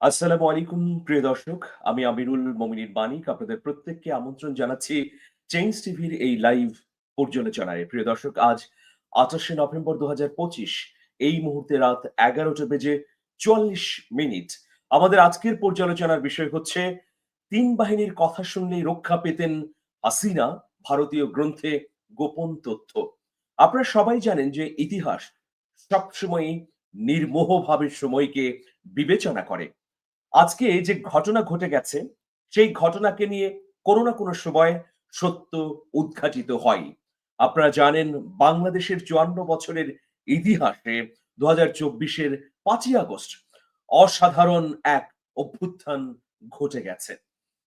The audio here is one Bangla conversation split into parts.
আসসালামু আলাইকুম, প্রিয় দর্শক। আমি আমিরুল মমিনুর বানিক আপনাদের প্রত্যেককে আমন্ত্রণ জানাচ্ছি চেঞ্জ টিভির এই লাইভ পর্যালোচনায়। প্রিয় দর্শক, আজ আঠাশে নভেম্বর দু হাজার পঁচিশ, এই মুহূর্তে রাত এগারোটা বেজে চুয়াল্লিশ মিনিট। আমাদের আজকের পর্যালোচনার বিষয় হচ্ছে, তিন বাহিনীর কথা শুনলেই রক্ষা পেতেন হাসিনা, ভারতীয় গ্রন্থে গোপন তথ্য। আপনারা সবাই জানেন যে ইতিহাস সবসময় নির্মোহভাবে সময়কে বিবেচনা করে। আজকে যে ঘটনা ঘটে গেছে, সেই ঘটনাকে নিয়ে কোনো না কোনো সময় সত্য উদ্ঘাটিত হয়। আপনারা জানেন, বাংলাদেশের চুয়ান্ন বছরের ইতিহাসে দু হাজার চব্বিশের পাঁচই আগস্ট অসাধারণ এক অভ্যুত্থান ঘটে গেছে।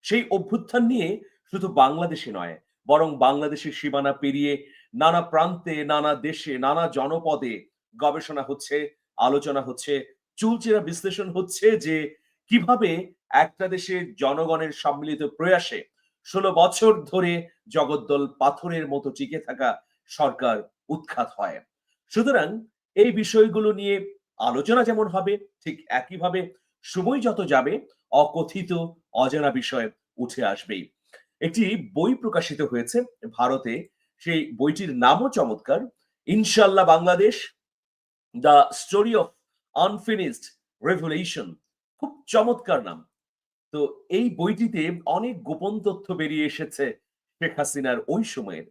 সেই অভ্যুত্থান নিয়ে শুধু বাংলাদেশে নয়, বরং বাংলাদেশের সীমানা পেরিয়ে নানা প্রান্তে, নানা দেশে, নানা জনপদে গবেষণা হচ্ছে, আলোচনা হচ্ছে, চুলচেরা বিশ্লেষণ হচ্ছে যে কীভাবে একটা দেশের জনগণের সম্মিলিত প্রয়াসে ষোলো বছর ধরে জগদ্দল পাথরের মতো টিকে থাকা সরকার উৎখাত হয়? সুতরাং এই বিষয়গুলো নিয়ে আলোচনা যেমন হবে, ঠিক একইভাবে সময় যত যাবে, অকথিত, অজানা বিষয় উঠে আসবেই। একটি বই প্রকাশিত হয়েছে ভারতে, সেই বইটির নামও চমৎকার Inshallah Bangladesh, the story of unfinished revolution. খুব চমৎকার নাম। তো এই বইটিতে অনেক গোপন তথ্য বেরিয়ে এসেছে শেখ হাসিনার ওই সময়ের।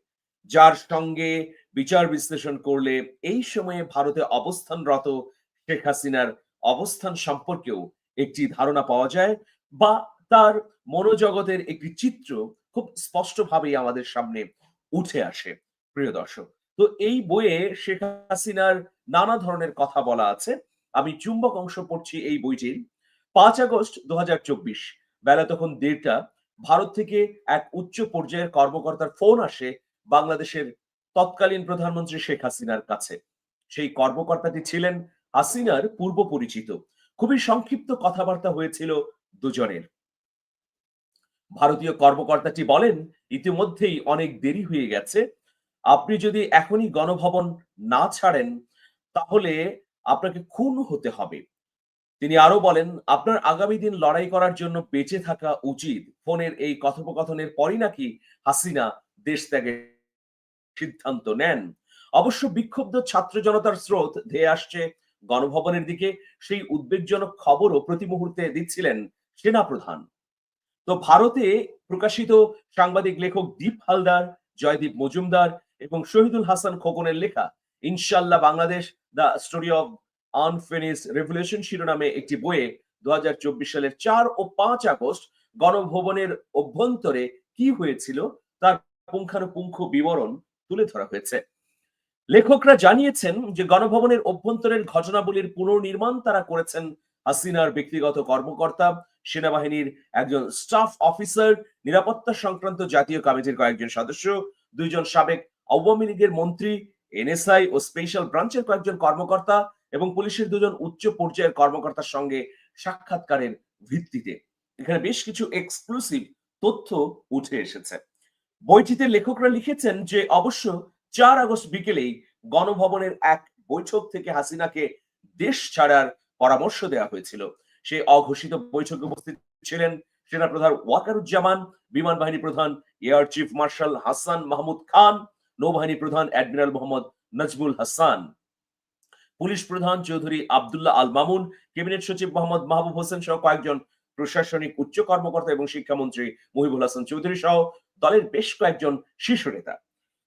যার সঙ্গে বিচার বিশ্লেষণ করলে এই সময়ে ভারতে অবস্থানরত শেখ হাসিনার অবস্থান সম্পর্কেও একটি ধারণা পাওয়া যায় বা তার মনোজগতের একটি চিত্র খুব স্পষ্টভাবেই আমাদের সামনে উঠে আসে, প্রিয় দর্শক। তো এই বইয়ে শেখ হাসিনার নানা ধরনের কথা বলা আছে। আমি চুম্বক অংশ পড়ছি এই বইটির। পাঁচ আগস্ট দু হাজার চব্বিশ বেলা তখন দেড়টা ভারত থেকে এক উচ্চ পর্যায়ের কর্মকর্তার ফোন আসে বাংলাদেশের তৎকালীন প্রধানমন্ত্রী শেখ হাসিনার কাছে। সেই কর্মকর্তাটি ছিলেন হাসিনার পূর্ব পরিচিত। খুবই সংক্ষিপ্ত কথাবার্তা হয়েছিল দুজনের। ভারতীয় কর্মকর্তাটি বলেন, ইতিমধ্যেই অনেক দেরি হয়ে গেছে। আপনি যদি এখনই গণভবন না ছাড়েন, তাহলে আপনাকে খুন হতে হবে। তিনি আরও বলেন, আপনার আগামী দিন লড়াই করার জন্য বেঁচে থাকা উচিত। ফোনের এই কথোপকথনের পরই নাকি হাসিনা দেশ ত্যাগের সিদ্ধান্ত নেন? অবশ্য বিক্ষুব্ধ ছাত্র জনতার স্রোত ধেয়ে আসছে গণভবনের দিকে। সেই উদ্বেগজনক খবরও প্রতি মুহূর্তে দিচ্ছিলেন সেনাপ্রধান। তো ভারতে প্রকাশিত সাংবাদিক লেখক দীপ হালদার, জয়দীপ মজুমদার এবং শহীদুল হাসান খোকনের লেখা Inshallah Bangladesh, the story of unfinished revolution শিরোনামে একটি বইয়ে দু সালের চার ও পাঁচ আগস্ট গণভবনের অভ্যন্তরে কি হয়েছিল তার পুঙ্খানুপুঙ্খ বিবরণ তুলে ধরা হয়েছে। লেখকরা জানিয়েছেন যে গণভবনের অভ্যন্তরের ঘটনাবলীর পুনর্নির্মাণ তারা করেছেন হাসিনার ব্যক্তিগত কর্মকর্তা, সেনাবাহিনীর একজন স্টাফ অফিসার, নিরাপত্তা সংক্রান্ত জাতীয় কমিটির কয়েকজন সদস্য, দুইজন সাবেক আওয়ামী লীগের মন্ত্রী, এনএসআই ও স্পেশাল ব্রাঞ্চের কয়েকজন কর্মকর্তা এবং পুলিশের দুজন উচ্চ পর্যায়ের কর্মকর্তার সঙ্গে সাক্ষাৎকারের ভিত্তিতে। এখানে বেশ কিছু এক্সক্লুসিভ তথ্য উঠে এসেছে। বইটিতে লেখকরা লিখেছেন যে, অবশ্য চার আগস্ট বিকেলেই গণভবনের এক বৈঠক থেকে হাসিনাকে দেশ ছাড়ার পরামর্শ দেওয়া হয়েছিল। সেই অঘোষিত বৈঠকে উপস্থিত ছিলেন সেনাপ্রধান ওয়াকারুজ্জামান বিমান বাহিনী প্রধান air chief marshal Hasan Mahmud Khan, নৌবাহিনী প্রধান অ্যাডমিরাল মোহাম্মদ নজমুল হাসান। পুলিশ প্রধান চৌধুরী আবদুল্লাহ আল মামুন, ক্যাবিনেট সচিব মোহাম্মদ মাহবুব হোসেন সহ কয়েকজন প্রশাসনিক উচ্চ কর্মকর্তা এবং শিক্ষামন্ত্রী মহিবুল হাসান চৌধুরী সহ দলের বেশ কয়েকজন শীর্ষ নেতা।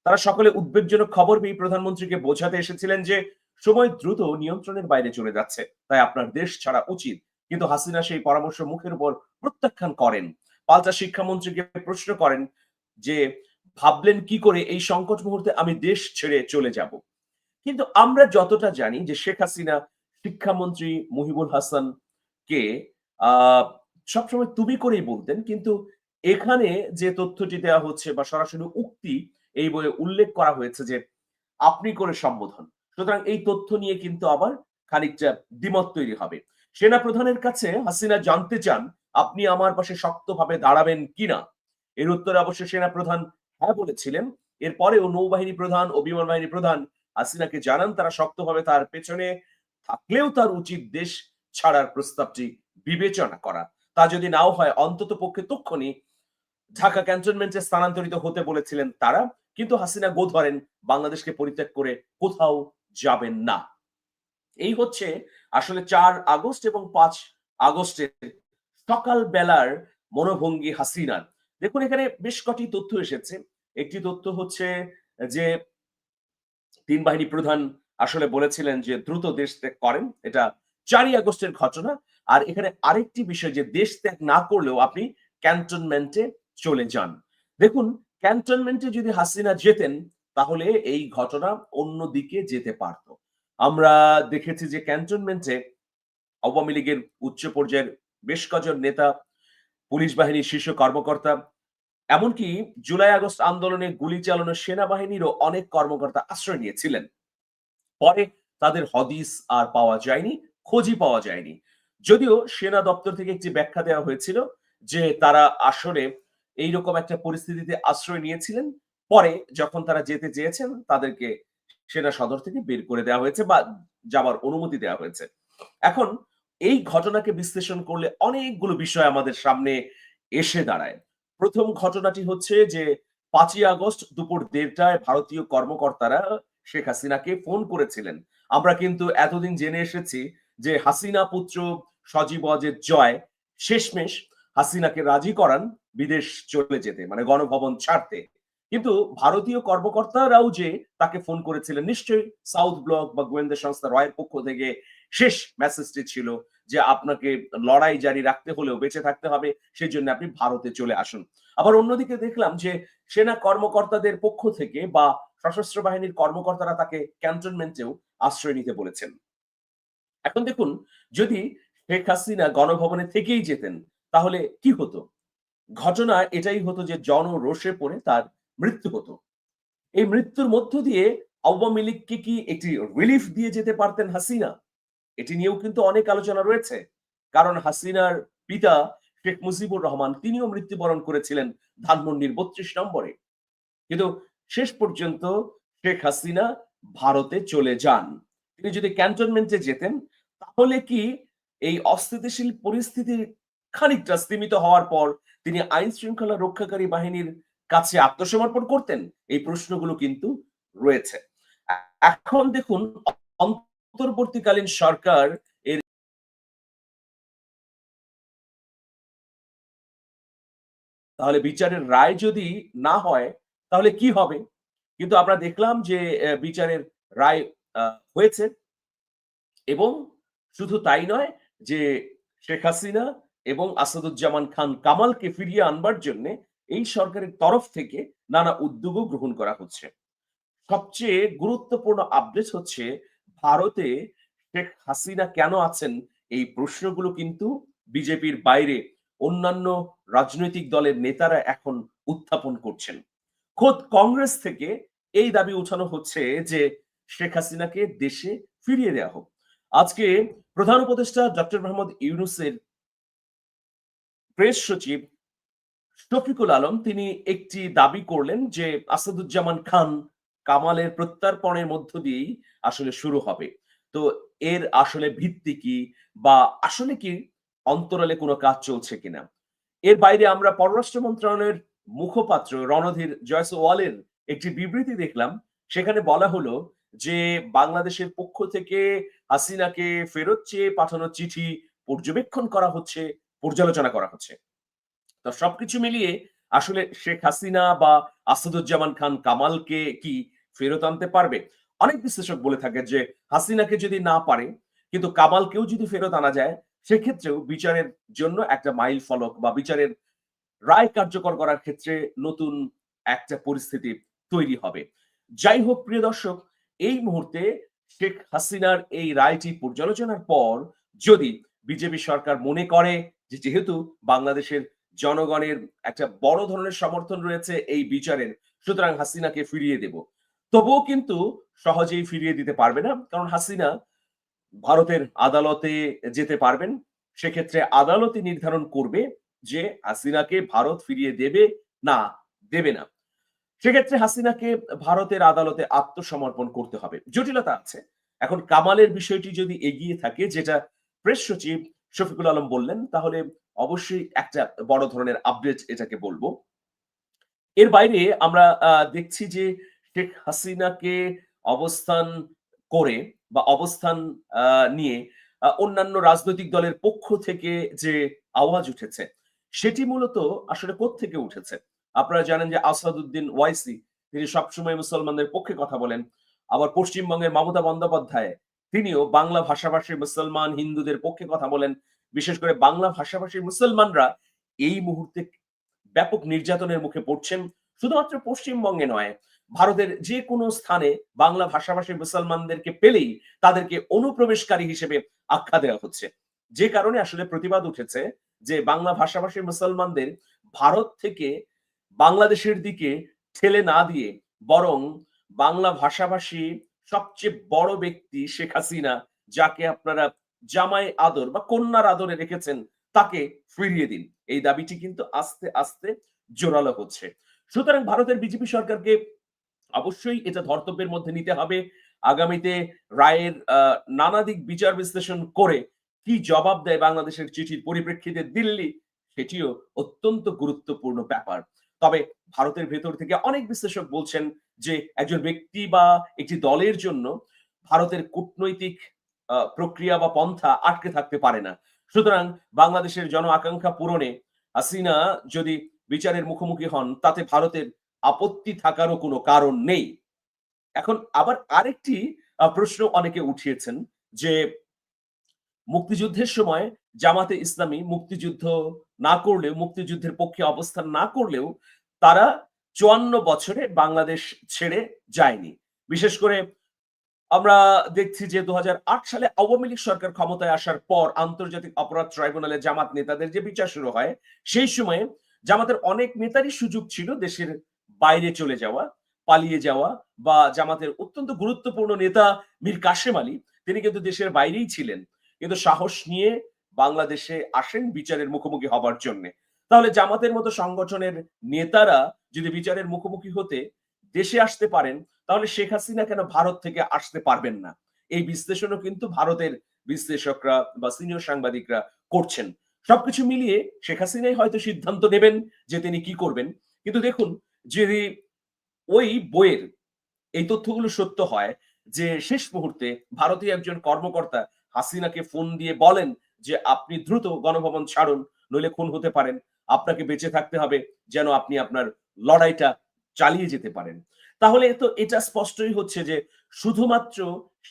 তারা সকলে উদ্বেগজনক খবর পেয়ে প্রধানমন্ত্রীকে বোঝাতে এসেছিলেন যে সময় দ্রুত নিয়ন্ত্রণের বাইরে চলে যাচ্ছে, তাই আপনার দেশ ছাড়া উচিত। কিন্তু হাসিনা সেই পরামর্শ মুখের উপর প্রত্যাখ্যান করেন। পাল্টা শিক্ষামন্ত্রীকে প্রশ্ন করেন যে, ভাবলেন কি করে এই সংকট মুহূর্তে আমি দেশ ছেড়ে চলে যাব? কিন্তু আমরা যতটা জানি যে শেখ হাসিনা শিক্ষামন্ত্রী মুহিবুল হাসান কে সবসময় তুমি করেই বলতেন, কিন্তু এখানে যে তথ্যটি দেওয়া হচ্ছে বা সরাসরি উক্তি এই বইয়ে উল্লেখ করা হয়েছে যে আপনি করে সম্বোধন। সুতরাং এই তথ্য নিয়ে কিন্তু আবার খানিকটা দ্বিমত তৈরি হবে। সেনা প্রধানের কাছে হাসিনা জানতে চান, আপনি আমার পাশে শক্তভাবে দাঁড়াবেন কিনা? এর উত্তরে অবশ্য সেনা প্রধান হ্যাঁ বলেছিলেন। এরপরেও নৌবাহিনী প্রধান ও বিমান বাহিনী প্রধান হাসিনাকে জানান তারা শক্তভাবে তার পেছনে থাকলেও তার উচিত দেশ ছাড়ার প্রস্তাবটি বিবেচনা করা। তা যদি নাও হয়, অন্তত পক্ষে তক্ষণি ঢাকা ক্যান্টনমেন্টে স্থানান্তরিত হতে বলেছিলেন তারা, কিন্তু হাসিনা গো ধরেন, বাংলাদেশকে পরিত্যাগ করে কোথাও যাবেন না। এই হচ্ছে আসলে চার আগস্ট এবং পাঁচ আগস্টের সকাল বেলার মনোভঙ্গি হাসিনার। দেখুন, এখানে বেশ কটি তথ্য এসেছে। একটি তথ্য হচ্ছে যে তিন বাহিনী প্রধান আসলে বলেছিলেন যে দ্রুত দেশ ত্যাগ করেন, এটা চারই আগস্টের ঘটনা। আর এখানে আরেকটি বিষয় যে দেশ ত্যাগ না করলেও আপনি ক্যান্টনমেন্টে চলে যান। দেখুন, ক্যান্টনমেন্টে যদি হাসিনা যেতেন, তাহলে এই ঘটনা অন্যদিকে যেতে পারত। আমরা দেখেছি যে ক্যান্টনমেন্টে আওয়ামী লীগের উচ্চ পর্যায়ের বেশ কজন নেতা, পুলিশ বাহিনীর শীর্ষ কর্মকর্তা এমনকি জুলাই আগস্ট আন্দোলনে গুলি চালানো সেনাবাহিনীরও অনেক কর্মকর্তা আশ্রয় নিয়েছিলেন। পরে তাদের হদিস আর পাওয়া যায়নি, খোঁজই পাওয়া যায়নি। যদিও সেনা দপ্তর থেকে একটি ব্যাখ্যা দেওয়া হয়েছিল যে তারা আসলে এইরকম একটা পরিস্থিতিতে আশ্রয় নিয়েছিলেন। পরে যখন তারা যেতে চেয়েছেন, তাদেরকে সেনা সদর থেকে বের করে দেওয়া হয়েছে বা যাবার অনুমতি দেওয়া হয়েছে। এখন এই ঘটনাকে বিশ্লেষণ করলে অনেকগুলো বিষয় আমাদের সামনে এসে দাঁড়ায়। প্রথম ঘটনাটি হচ্ছে যে পাঁচই আগস্ট দুপুর দেড়টায় ভারতীয় কর্মকর্তারা শেখ হাসিনাকে ফোন করেছিলেন। আমরা কিন্তু এতদিন জেনে এসেছি যে হাসিনা পুত্র সজীব অজের জয় শেষমেশ হাসিনাকে রাজি করান বিদেশ চলে যেতে মানে গণভবন ছাড়তে। কিন্তু ভারতীয় কর্মকর্তারাও যে তাকে ফোন করেছিলেন, নিশ্চয়ই সাউথ ব্লক বা গোয়েন্দা সংস্থা রয়ের পক্ষ থেকে শেষ মেসেজটি ছিল যে আপনাকে লড়াই জারি রাখতে হলেও বেঁচে থাকতে হবে সেই জন্য আপনি ভারতে চলে আসুন। আবার অন্যদিকে দেখলাম যে সেনা কর্মকর্তাদের পক্ষ থেকে বা সশস্ত্র বাহিনীর কর্মকর্তারা তাকে ক্যান্টনমেন্টেও আশ্রয় নিতে বলেছেন। এখন দেখুন, যদি শেখ হাসিনা গণভবনে থেকেই যেতেন, তাহলে কি হতো? ঘটনা এটাই হতো যে জনরোষে পড়ে তার মৃত্যু হতো। এই মৃত্যুর মধ্য দিয়ে আওয়ামী লীগকে কি একটি রিলিফ দিয়ে যেতে পারতেন হাসিনা? এটি নিয়েও কিন্তু অনেক আলোচনা রয়েছে। কারণ হাসিনার পিতা শেখ মুজিবুর রহমান, তিনিও মৃত্যুবরণ করেছিলেন ধানমন্ডির বত্রিশ নম্বরে। কিন্তু শেষ পর্যন্ত শেখ হাসিনা ভারতে চলে যান। তিনি যদি ক্যান্টনমেন্টে যেতেন, তাহলে কি এই অস্থিতিশীল পরিস্থিতি খানিকটা স্তীমিত হওয়ার পর তিনি আইন শৃঙ্খলা রক্ষাকারী বাহিনীর কাছে আত্মসমর্পণ করতেন? এই প্রশ্নগুলো কিন্তু রয়েছে। এখন দেখুন অন্তর্বর্তীকালীন সরকার তাহলে বিচারের রায় যদি না হয়, তাহলে কি হবে? কিন্তু আমরা দেখলাম যে বিচারের রায় হয়েছে। এবং শুধু তাই নয় যে, শেখ হাসিনা এবং আসাদুজ্জামান খান কামালকে ফিরিয়ে আনবার জন্য এই সরকারের তরফ থেকে নানা উদ্যোগও গ্রহণ করা হচ্ছে। সবচেয়ে গুরুত্বপূর্ণ আপডেট হচ্ছে ভারতে শেখ হাসিনা কেন আছেন? এই প্রশ্নগুলো কিন্তু বিজেপির বাইরে অন্যান্য রাজনৈতিক দলের নেতারা এখন উত্থাপন করছেন। খোদ কংগ্রেস থেকে এই দাবি উঠানো হচ্ছে যে শেখ হাসিনাকে দেশে ফিরিয়ে দেওয়া হোক। আজকে প্রধান উপদেষ্টা ডক্টর মোহাম্মদ ইউনুসের প্রেস সচিব শফিকুল আলম তিনি একটি দাবি করলেন যে আসাদুজ্জামান খান কামালের প্রত্যার্পণের মধ্য দিয়েই আসলে শুরু হবে। তো এর আসলে ভিত্তি কি বা আসলে কি অন্তরালে কোনো কাজ চলছে কিনা? এর বাইরে আমরা পররাষ্ট্র মন্ত্রণালয়ের মুখপাত্র রণধীর জয়সওয়ালের একটি বিবৃতি দেখলাম। সেখানে বলা হলো যে, বাংলাদেশের পক্ষ থেকে হাসিনাকে ফেরত চেয়ে পাঠানো চিঠি পর্যবেক্ষণ করা হচ্ছে, পর্যালোচনা করা হচ্ছে। তো সবকিছু মিলিয়ে আসলে শেখ হাসিনা বা আসাদুজ্জামান খান কামালকে কি ফেরত আনতে পারবে? অনেক বিশ্লেষক বলে থাকে যে হাসিনাকে যদি না পারে, কিন্তু কামালকেও যদি ফেরত আনা যায়, সেক্ষেত্রেও বিচারের জন্য একটা মাইল ফলক বা বিচারের রায় কার্যকর করার ক্ষেত্রে নতুন একটা পরিস্থিতি তৈরি হবে। যাই হোক, প্রিয় দর্শক, এই মুহূর্তে শেখ হাসিনার এই রায়টি পর্যালোচনার পর যদি বিজেপি সরকার মনে করে যে যেহেতু বাংলাদেশের জনগণের একটা বড় ধরনের সমর্থন রয়েছে এই বিচারের। সুতরাং হাসিনাকে ফিরিয়ে দেব। তবুও কিন্তু সহজেই ফিরিয়ে দিতে পারবে না, কারণ হাসিনা ভারতের আদালতে যেতে পারবেন। সেক্ষেত্রে আদালতে নির্ধারণ করবে যে হাসিনাকে ভারত ফিরিয়ে দেবে না দেবে না। সেক্ষেত্রে হাসিনাকে ভারতের আদালতে আত্মসমর্পণ করতে হবে। জটিলতা আছে। এখন কামালের বিষয়টি যদি এগিয়ে থাকে, যেটা প্রেস সচিব শফিকুল আলম বললেন, তাহলে অবশ্যই একটা বড় ধরনের আপডেট এটাকে বলব। এর বাইরে আমরা দেখছি যে শেখ হাসিনাকে অবস্থান করে বা অবস্থান নিয়ে অন্যান্য রাজনৈতিক দলের পক্ষ থেকে যে আওয়াজ উঠেছে, সেটি মূলত আসলে থেকে উঠেছে? আপনারা জানেন যে আসাদুদ্দিন ওয়াইসি, তিনি সবসময় মুসলমানদের পক্ষে কথা বলেন। আবার পশ্চিমবঙ্গের মমতা বন্দ্যোপাধ্যায়, তিনিও বাংলা ভাষাভাষী মুসলমান হিন্দুদের পক্ষে কথা বলেন। বিশেষ করে বাংলা ভাষাভাষী মুসলমানরা এই মুহূর্তে ব্যাপক নির্যাতনের মুখে পড়ছেন, শুধুমাত্র পশ্চিমবঙ্গে নয়, ভারতের যে কোনো স্থানে বাংলা ভাষাভাষী মুসলমানদেরকে পেলেই তাদেরকে অনুপ্রবেশকারী হিসেবে আখ্যা দেওয়া হচ্ছে। যে কারণে আসলে প্রতিবাদ উঠেছে যে বাংলা ভাষাভাষী মুসলমানদের ভারত থেকে বাংলাদেশের দিকে ঠেলে না দিয়ে বরং বাংলা ভাষাভাষী সবচেয়ে বড় ব্যক্তি শেখ হাসিনা, যাকে আপনারা জামাই আদর বা কন্যার আদরে রেখেছেন তাকে ফিরিয়ে দিন। এই দাবিটি কিন্তু আস্তে আস্তে জোরালো হচ্ছে। সুতরাং ভারতের বিজেপি সরকারকে অবশ্যই এটা ধর্তব্যের মধ্যে নিতে হবে। আগামীতে রায়ের নানা দিক বিচার বিশ্লেষণ করে কি জবাব দেয় বাংলাদেশের চিঠির পরিপ্রেক্ষিতে দিল্লি, সেটিও অত্যন্ত গুরুত্বপূর্ণ ব্যাপার। তবে ভারতের ভেতর থেকে অনেক বিশ্লেষক বলছেন যে, একজন ব্যক্তি বা একটি দলের জন্য ভারতের কূটনৈতিক প্রক্রিয়া বা পন্থা আটকে থাকতে পারে না। সুতরাং বাংলাদেশের জন আকাঙ্ক্ষা পূরণে হাসিনা যদি বিচারের মুখোমুখি হন, তাতে ভারতের আপত্তি থাকারও কোনো কারণ নেই। এখন আবার আরেকটি প্রশ্ন অনেকে উঠিয়েছেন যে মুক্তিযুদ্ধের সময় জামাতে ইসলামী মুক্তিযুদ্ধ না করলেও, মুক্তিযুদ্ধের পক্ষে অবস্থান না করলেও তারা চুয়ান্ন বছরে বাংলাদেশ ছেড়ে যায়নি। বিশেষ করে আমরা দেখছি যে দু হাজার আট সালে আওয়ামী লীগ সরকার ক্ষমতায় আসার পর আন্তর্জাতিক অপরাধ ট্রাইব্যুনালে জামাত নেতাদের যে বিচার শুরু হয়, সেই সময়ে জামাতের অনেক নেতারই সুযোগ ছিল দেশের বাইরে চলে যাওয়া, পালিয়ে যাওয়া বা জামাতের অত্যন্ত গুরুত্বপূর্ণ নেতা মীর কাশেম আলী, তিনি কিন্তু দেশের বাইরেই ছিলেন। কিন্তু সাহস নিয়ে বাংলাদেশে আসেন বিচারের মুখোমুখি হবার জন্য। তাহলে জামাতের মতো সংগঠনের নেতারা যদি বিচারের মুখোমুখি হতে দেশে আসতে পারেন তাহলে শেখ হাসিনা কেন ভারত থেকে আসতে পারবেন না? এই বিশ্লেষণও কিন্তু ভারতের বিশ্লেষকরা বা সিনিয়র সাংবাদিকরা করছেন। সবকিছু মিলিয়ে শেখ হাসিনাই হয়তো সিদ্ধান্ত নেবেন যে তিনি কি করবেন। কিন্তু দেখুন, যদি ওই বইয়ের এই তথ্যগুলো সত্য হয় যে শেষ মুহূর্তে ভারতীয় একজন কর্মকর্তা হাসিনাকে ফোন দিয়ে বলেন যে আপনি দ্রুত গণভবন ছাড়ুন, নইলে খুন হতে পারেন। আপনাকে বেঁচে থাকতে হবে, যেন আপনি আপনার লড়াইটা চালিয়ে যেতে পারেন। তাহলে তো এটা স্পষ্টই হচ্ছে যে শুধুমাত্র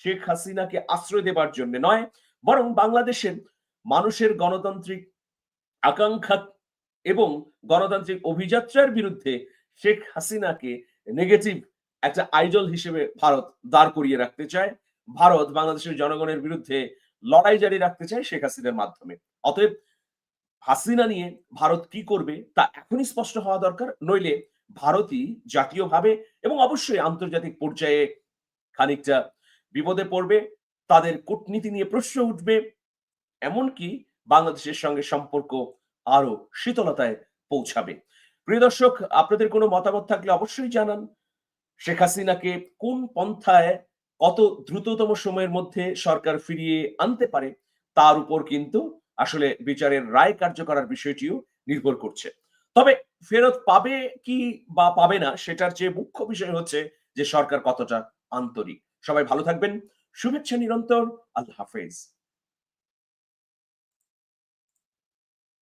শেখ হাসিনাকে আশ্রয় দেবার জন্য নয়, বরং বাংলাদেশের মানুষের গণতান্ত্রিক আকাঙ্ক্ষা এবং গণতান্ত্রিক অভিযাত্রার বিরুদ্ধে শেখ হাসিনাকে নেগেটিভ একটা আইডল হিসেবে ভারত দাঁড় করিয়ে রাখতে চায়। ভারত বাংলাদেশের জনগণের বিরুদ্ধে লড়াই জারি রাখতে চায় শেখ হাসিনার মাধ্যমে। অতএব হাসিনা নিয়ে ভারত কি করবে তা এখনই স্পষ্ট হওয়া দরকার, নইলে ভারতই জাতীয়ভাবে এবং অবশ্যই আন্তর্জাতিক পর্যায়ে খানিকটা বিপদে পড়বে, তাদের কূটনীতি নিয়ে প্রশ্ন উঠবে, এমনকি বাংলাদেশের সঙ্গে সম্পর্ক আরও শীতলতায় পৌঁছাবে। প্রিয় দর্শক, আপনাদের কোনো মতামত থাকলে অবশ্যই জানান। শেখ হাসিনাকে কোন পন্থায় কত দ্রুততম সময়ের মধ্যে সরকার ফিরিয়ে আনতে পারে, তার উপর কিন্তু আসলে বিচারের রায় কার্য করার বিষয়টিও নির্ভর করছে। তবে ফেরত পাবে কি বা পাবে না সেটার চেয়ে মুখ্য বিষয় হচ্ছে যে সরকার কতটা আন্তরিক। সবাই ভালো থাকবেন। শুভেচ্ছা নিরন্তর। আল্লাহ হাফেজ।